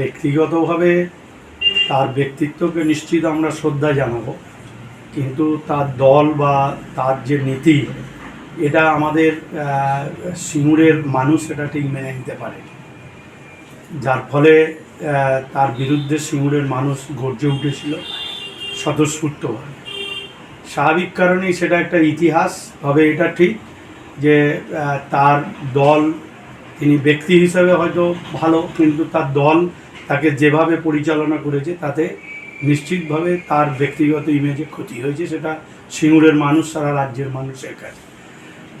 ব্যক্তিগতভাবে তার ব্যক্তিত্বকে নিশ্চিত আমরা শ্রদ্ধা জানাব। কিন্তু তার দল বা তার যে নীতি, এটা আমাদের সিঙ্গুরের মানুষ এটা ঠিক মেনে নিতে পারে। যার ফলে তার বিরুদ্ধে সিঙ্গুরের মানুষ গর্জে উঠেছিল স্বতঃস্ফূর্তভাবে স্বাভাবিক কারণেই সেটা একটা ইতিহাস, তবে এটা ঠিক যে তার দল তিনি ব্যক্তি হিসাবে হয়তো ভালো, কিন্তু তার দল তাকে যেভাবে পরিচালনা করেছে, তাতে নিশ্চিতভাবে তার ব্যক্তিগত ইমেজে ক্ষতি হয়েছে, সেটা সিঙ্গুরের মানুষ, সারা রাজ্যের মানুষের কাছে।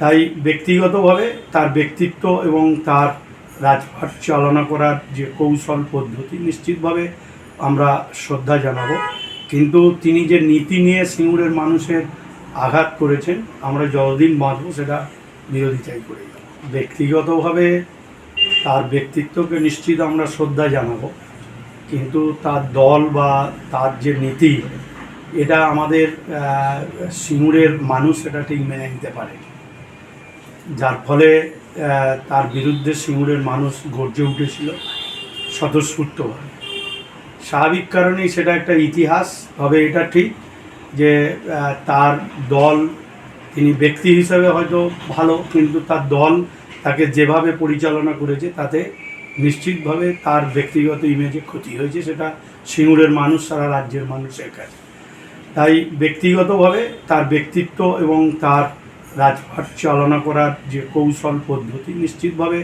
তাই ব্যক্তিগতভাবে তার ব্যক্তিত্ব এবং তার রাজপাট চালনা করার যে কৌশল, পদ্ধতি, নিশ্চিতভাবে আমরা শ্রদ্ধা জানাব। কিন্তু তিনি যে নীতি নিয়ে সিঙ্গুরের মানুষের আঘাত করেছেন, আমরা যতদিন বাঁচব সেটা বিরোধিতাই করে ব্যক্তিগতভাবে তার ব্যক্তিত্বকে নিশ্চিত আমরা শ্রদ্ধা জানাব। কিন্তু তার দল বা তার যে নীতি, এটা আমাদের সিঙ্গুরের মানুষ এটা ঠিক মেনে নিতে পারে। যার ফলে তার বিরুদ্ধে সিঙ্গুরের মানুষ গর্জে উঠেছিল স্বতঃস্ফূর্তভাবে স্বাভাবিক কারণেই সেটা একটা ইতিহাস, তবে এটা ঠিক যে তার দল তিনি ব্যক্তি হিসাবে হয়তো ভালো, কিন্তু তার দল তাকে যেভাবে পরিচালনা করেছে তাতে নিশ্চিতভাবে তার ব্যক্তিগত ইমেজে ক্ষতি হয়েছে, সেটা সিঙ্গুরের মানুষ, সারা রাজ্যের মানুষের কাছে। তাই ব্যক্তিগতভাবে তার ব্যক্তিত্ব এবং তার রাজপাট চালনা করার যে কৌশল, পদ্ধতি, নিশ্চিতভাবে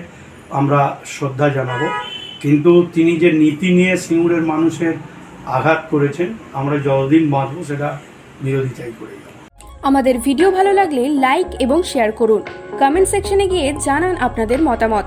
আমরা শ্রদ্ধা জানাব। কিন্তু তিনি যে নীতি নিয়ে সিঙ্গুরের মানুষের আঘাত করেছেন, আমরা যতদিন বাঁচব সেটা বিরোধিতাই করে আমাদের ভিডিও ভালো লাগলে লাইক এবং শেয়ার করুন। কমেন্ট সেকশনে গিয়ে জানান আপনাদের মতামত।